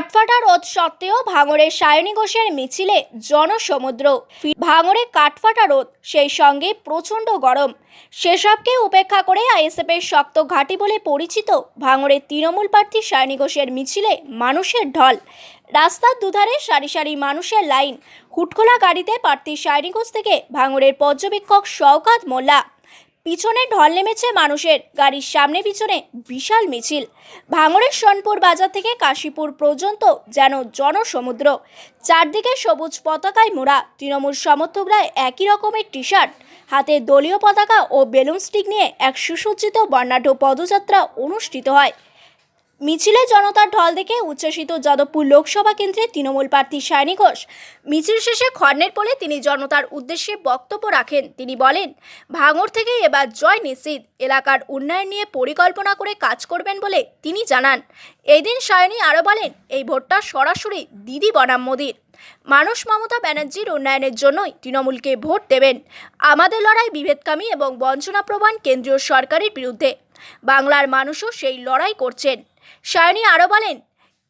কাঠফাটা রোদ সত্ত্বেও ভাঙড়ের সায়নী ঘোষের মিছিলে জনসমুদ্র। ভাঙড়ে কাঠফাটা রোদ, সেই সঙ্গে প্রচণ্ড গরম। সেসবকে উপেক্ষা করে আইএসএফের শক্ত ঘাঁটি বলে পরিচিত ভাঙড়ের তৃণমূল প্রার্থী সায়নী ঘোষের মিছিলে মানুষের ঢল। রাস্তার দুধারে সারি সারি মানুষের লাইন। হুটখোলা গাড়িতে প্রার্থী সায়নী ঘোষ থেকে ভাঙড়ের পর্যবেক্ষক শওকাত মোল্লা। পিছনে ঢল নেমেছে মানুষের, গাড়ির সামনে পিছনে বিশাল মিছিল। ভাঙড়ের সোনপুর বাজার থেকে কাশীপুর পর্যন্ত যেন জনসমুদ্র। চারদিকে সবুজ পতাকায় মোড়া তৃণমূল সমর্থকরা একই রকমের টি শার্ট হাতে দলীয় পতাকা ও বেলুন স্টিক নিয়ে এক সুসজ্জিত বর্ণাঢ্য পদযাত্রা অনুষ্ঠিত হয়। মিছিলে জনতার ঢল দেখে উচ্ছ্বসিত যাদবপুর লোকসভা কেন্দ্রে তৃণমূল প্রার্থী সায়নী ঘোষ। মিছিল শেষে খর্নের পোলে তিনি জনতার উদ্দেশ্যে বক্তব্য রাখেন। তিনি বলেন ভাঙড় থেকে এবার জয় নিশ্চিত। এলাকার উন্নয়ন নিয়ে পরিকল্পনা করে কাজ করবেন বলে তিনি জানান। এই দিন সায়নী আরও বলেন, এই ভোটটা সরাসরি দিদি বনাম মোদির। মানুষ মমতা ব্যানার্জির উন্নয়নের জন্যই তৃণমূলকে ভোট দেবেন। আমাদের লড়াই বিভেদকামী এবং বঞ্চনাপ্রবণ কেন্দ্রীয় সরকারের বিরুদ্ধে। বাংলার মানুষও সেই লড়াই করছেন। সায়নী আরও বলেন,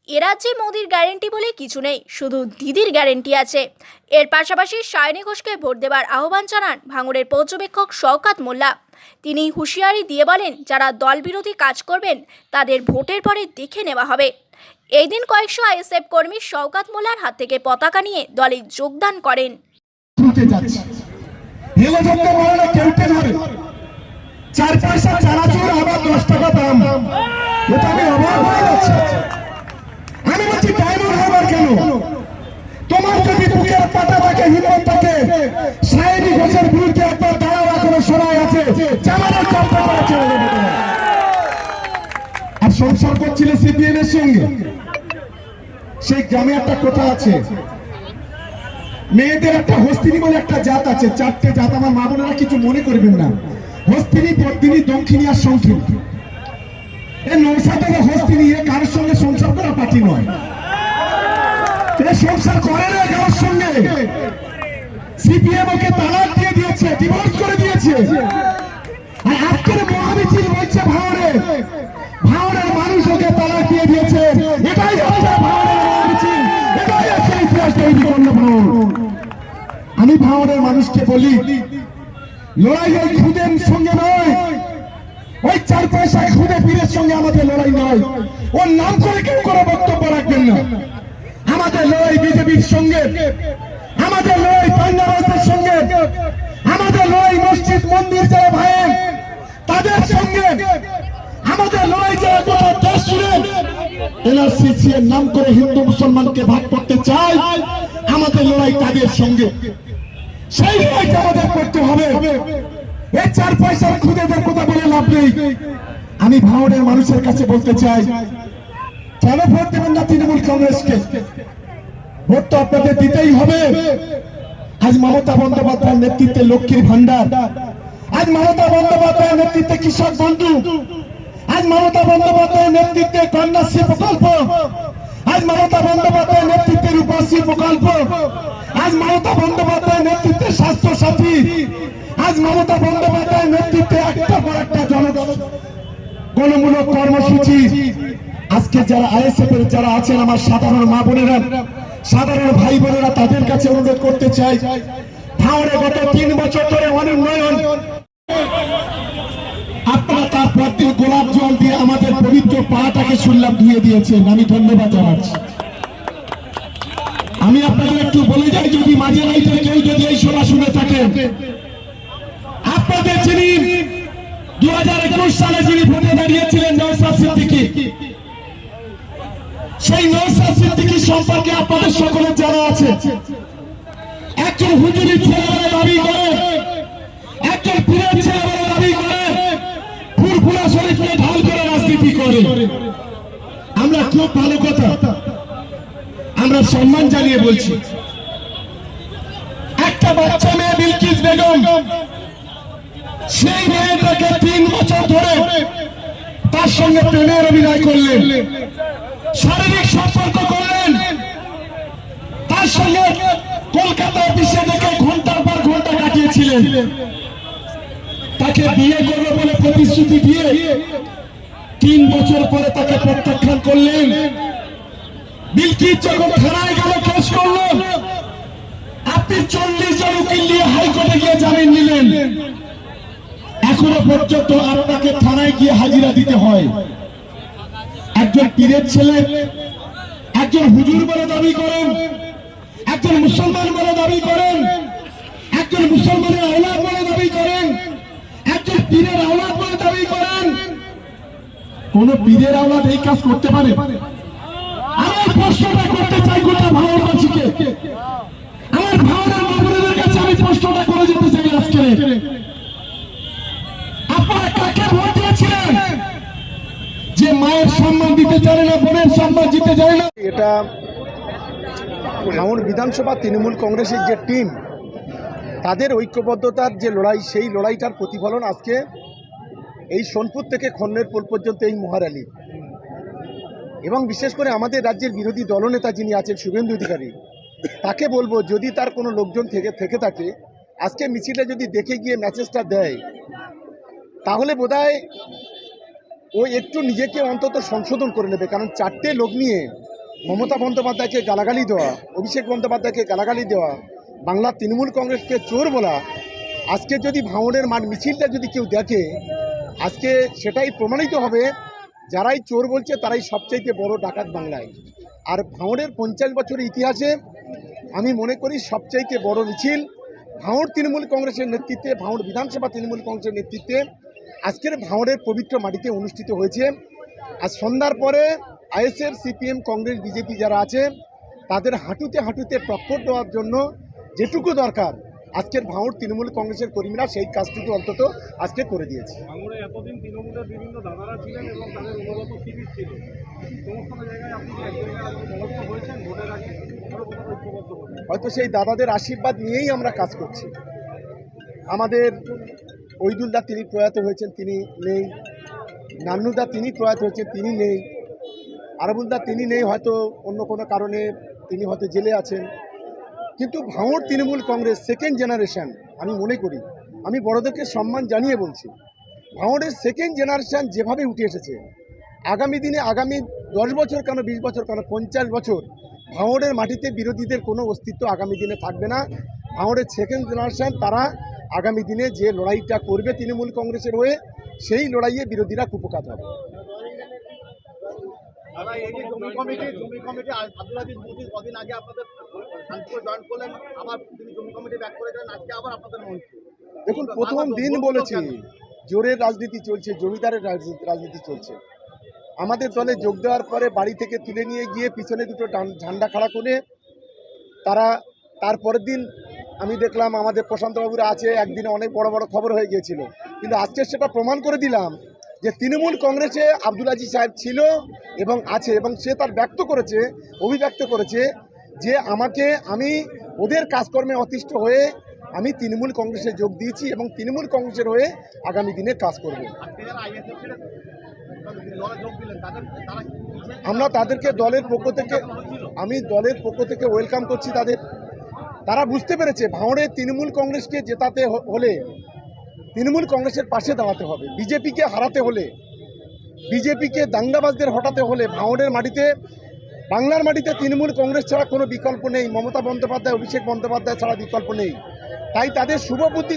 এ রাজ্যে মোদির গ্যারেন্টি বলে কিছু নেই, শুধু দিদির গ্যারেন্টি আছে। এর পাশাপাশি সায়নী ঘোষকে ভোট দেবার আহ্বান জানান ভাঙড়ের পর্যবেক্ষক শওকাত মোল্লা। তিনি হুঁশিয়ারি দিয়ে বলেন, যারা দলবিরোধী কাজ করবেন, তাদের ভোটের পরে দেখে নেওয়া হবে। এই দিন কয়েকশো আইএসএফ কর্মী শওকাত মোল্লার হাত থেকে পতাকা নিয়ে দলে যোগদান করেন। চার পয়সা আবার দশ টাকা দাম। সংসার করছিলে সিপিএম এর সঙ্গে? সেই গ্রামে একটা কথা আছে। মেয়েদের একটা হস্তিনী বলে একটা জাত আছে। চারটে জাত, আমার মা বোনেরা কিছু মনে করবেন না। হস্তিনী, পদ্মিনী, দক্ষিণী আর সংখিনী এ নৌসা থেকে হস্তিনী এ কারোর সঙ্গে সংসার করা পার্টি নয়। এ সংসার করে না কারোর সঙ্গে। সিপিএম ওকে তালাক দিয়ে দিয়েছে ডিভোর্স করে দিয়েছে। আর আজকের মহামিছিল বলছে ভাওরে, ভাওরের মানুষ ওকে তালাক দিয়ে দিয়েছে। এটাই হচ্ছে ভাওরের মহামিছিল এটাই হচ্ছে ইতিহাস তৈরি করল আমি ভাওরের মানুষকে বলি, লড়াই ওই খুদের সঙ্গে নয় ওই চার পয়সা খুদে পীরের সঙ্গে আমাদের লড়াই নয় ওর নাম করে কেউ করে বক্তব্য রাখবেন না। আমাদের লড়াই বিজেপির সঙ্গে, আমাদের লড়াই পাঞ্জাবাসদের সঙ্গে, আমাদের লড়াই মসজিদ মন্দির যারা ভাইয়ের, তাদের সঙ্গে, আমাদের লড়াই যারা গোটা দেশ জুড়ে এনআরসিসি এর নাম করে হিন্দু মুসলমানকে ভাগ করতে চায়, আমাদের লড়াই তাদের সঙ্গে। সেই লড়াইটা আমাদের করতে হবে। এই চার পয়সার খুদেদের কথা বলে লাভ নেই। আমি ভাঙড়ের মানুষের কাছে বলতে চাই, কেন ভোট দেবেন না তৃণমূল কংগ্রেসকে? ভোট তো আপনাদের দিতেই হবে। আজ মমতা বন্দ্যোপাধ্যায়ের নেতৃত্বে লক্ষ্মীর ভান্ডার আজ মমতা বন্দ্যোপাধ্যায়ের নেতৃত্বে কৃষক বন্ধু। আজ মমতা বন্দ্যোপাধ্যায়ের নেতৃত্বে কন্যাশ্রী প্রকল্প। আজ মমতা বন্দ্যোপাধ্যায়ের নেতৃত্বে রূপশ্রী প্রকল্প। আজ মমতা বন্দ্যোপাধ্যায়ের নেতৃত্বে স্বাস্থ্য সাথী মমতা বন্দ্যোপাধ্যায়ের নেতৃত্বে একটা পর একটা জনগণ গণমূলক কর্মসূচি। আজকে যারা আইএসএফ এর যারা আছেন, আমার সাধারণ মা বোনেরা, সাধারণ ভাই বোনেরা, তাদের কাছে অনুরোধ করতে চাই ভাঙড়ে গত তিন বছর ধরে অনুন্নয়ন। আপনারা তারপর দিন গোলাপ জল দিয়ে আমাদের পবিত্র পাটাকে শুনলাম, ধুয়ে দিয়েছেন। আমি ধন্যবাদ জানাচ্ছি। আমি আপনাদের একটু বলে যাই, যদি মাঝে রাইতে কেউ যদি এই সভা শুনে থাকেন আপনাদের দু সালে যিনি ভোটে দাঁড়িয়েছিলেন নৌসাদ সিদ্দিকী, সেই নৌসাদ সিদ্দিকী সম্পর্কে আপনাদের সকলের জানা আছে। একজন হুজুরি ছেলে বলে দাবি করে একজন পীরের ছেলে বলে দাবি করে ফুরফুরা শরীফকে ঢাল করে রাজনীতি করে। আমরা খুব ভালো কথা, আমরা সম্মান জানিয়ে বলছি। একটা বাচ্চা মেয়ে বিলকিস বেগম সেই মেয়েটাকে তিন বছর ধরে তার সঙ্গে প্রেমের অভিনয় করলেন। শারীরিক সম্পর্ক করলেন। তার সঙ্গে কলকাতা অফিসে দেখে ঘণ্টার পর ঘণ্টা কাটিয়েছিলেন। তাকে বিয়ে করবে বলে প্রতিশ্রুতি দিয়ে তিন বছর পরে তাকে প্রত্যাখ্যান করলেন। বিলকিস যখন থানায় গেল, কেস করল। আপনি চল্লিশ জন উকিল নিয়ে হাইকোর্টে গিয়ে জামিন নিলেন। এখনও পর্যন্ত আপনাকে থানায় গিয়ে হাজিরা দিতে হয়। একজন পীরের ছেলে, একজন হুজুর বলে দাবি করেন, একজন মুসলমান বলে দাবি করেন, একজন মুসলমানের আওলাদ বলে দাবি করেন, একজন পীরের আওলাদ বলে দাবি করেন। কোন পীরের আওলাদ এই কাজ করতে পারে? আমার প্রশ্নটা করতে চাই গোটা ভারতবাসীকে এটা ভাঙড় বিধানসভা তৃণমূল কংগ্রেসের যে টিম, তাদের ঐক্যবদ্ধতার যে লড়াই, সেই লড়াইটার প্রতিফলন আজকে এই সোনপুর থেকে খন্নের পোল পর্যন্ত এই মহারালি। এবং বিশেষ করে আমাদের রাজ্যের বিরোধী দলনেতা যিনি আছেন, শুভেন্দু অধিকারী, তাকে বলব, যদি তার কোনো লোকজন থেকে থেকে থাকে, আজকে মিছিলে যদি দেখে গিয়ে মেসেজটা দেয়, তাহলে বোধহয় ও একটু নিজেকে অন্তত সংশোধন করে নেবে, কারণ চারটে লোক নিয়ে মমতা বন্দ্যোপাধ্যায়কে গালাগালি দেওয়া, অভিষেক বন্দ্যোপাধ্যায়কে গালাগালি দেওয়া, বাংলা তৃণমূল কংগ্রেসকে চোর বলা, আজকে যদি ভাঙড়ের মাঠ মিছিলটা যদি কেউ দেখে, আজকে সেটাই প্রমাণিত হবে, যারাই চোর বলছে তারাই সবচাইতে বড় ডাকাত বাংলায়। আর ভাঙড়ের পঞ্চাশ বছরের ইতিহাসে আমি মনে করি সবচাইতে বড় মিছিল ভাঙড় তৃণমূল কংগ্রেসের নেতৃত্বে ভাঙড় বিধানসভা তৃণমূল কংগ্রেসের নেতৃত্বে আজকের ভাঙড়ের পবিত্র মাটিতে অনুষ্ঠিত হয়েছে। আর সন্ধ্যার পরে আইএসএফ সিপিএম কংগ্রেস বিজেপি যারা আছে তাদের হাঁটুতে হাঁটুতে টক্কর দেওয়ার জন্য যেটুকু দরকার আজকের ভাঙড় তৃণমূল কংগ্রেসের কর্মীরা সেই কাজটুকু অন্তত আজকে করে দিয়েছে। হয়তো সেই দাদাদের আশীর্বাদ নিয়েই আমরা কাজ করছি। আমাদের ঐদুলদা তিনি প্রয়াত হয়েছেন, তিনি নেই। নান্নুদা তিনি প্রয়াত হয়েছেন, তিনি নেই। আরবুলদা তিনি নেই, হয়তো অন্য কোনো কারণে তিনি হয়তো জেলে আছেন। কিন্তু ভাঙড় তৃণমূল কংগ্রেস সেকেন্ড জেনারেশন আমি মনে করি, আমি বড়দেরকে সম্মান জানিয়ে বলছি, ভাঙড়ের সেকেন্ড জেনারেশন যেভাবে উঠে এসেছে, আগামী দিনে, আগামী দশ বছর কেন, বিশ বছর কেন, পঞ্চাশ বছর ভাঙড়ের মাটিতে বিরোধীদের কোনো অস্তিত্ব আগামী দিনে থাকবে না। ভাঙড়ের সেকেন্ড জেনারেশন তারা আগামী দিনে যে লড়াইটা করবে তৃণমূল কংগ্রেসের হয়ে সেই লড়াইয়ে বিরোধীরা কুপকাত হবে। দেখুন প্রথম দিন বলেছি জোরের রাজনীতি চলছে জমিদারের রাজনীতি- রাজনীতি চলছে। আমাদের দলে যোগ দেওয়ার পরে বাড়ি থেকে তুলে নিয়ে গিয়ে পিছনে দুটো ঝান্ডা খাড়া করে তারা তারপরের দিন আমি দেখলাম আমাদের প্রশান্তবাবুরা আছে, একদিনে অনেক বড় বড় খবর হয়ে গিয়েছিল কিন্তু আজকে সেটা প্রমাণ করে দিলাম যে তৃণমূল কংগ্রেসে আব্দুল আজিজ সাহেব ছিল এবং আছে এবং সে তার ব্যক্ত করেছে, অভিব্যক্ত করেছে যে আমাকে আমি ওদের কাজকর্মে অতিষ্ঠ হয়ে আমি তৃণমূল কংগ্রেসে যোগ দিয়েছি এবং তৃণমূল কংগ্রেসের হয়ে আগামী দিনে কাজ করব? আমরা তাদেরকে দলের পক্ষ থেকে, আমি দলের পক্ষ থেকে ওয়েলকাম করছি তাদের তারা বুঝতে পেরেছে ভাঁড়ে তৃণমূল কংগ্রেসকে জেতাতে হলে তৃণমূল কংগ্রেসের পাশে দাঁড়াতে হবে, বিজেপিকে হারাতে হলে, বিজেপিকে দাঙ্গাবাজদের হটাতে হলে ভাঁড়ের মাটিতে, বাংলার মাটিতে তৃণমূল কংগ্রেস ছাড়া কোনো বিকল্প নেই, মমতা বন্দ্যোপাধ্যায়, অভিষেক বন্দ্যোপাধ্যায় ছাড়া বিকল্প নেই। তাই তাদের শুভ বুদ্ধি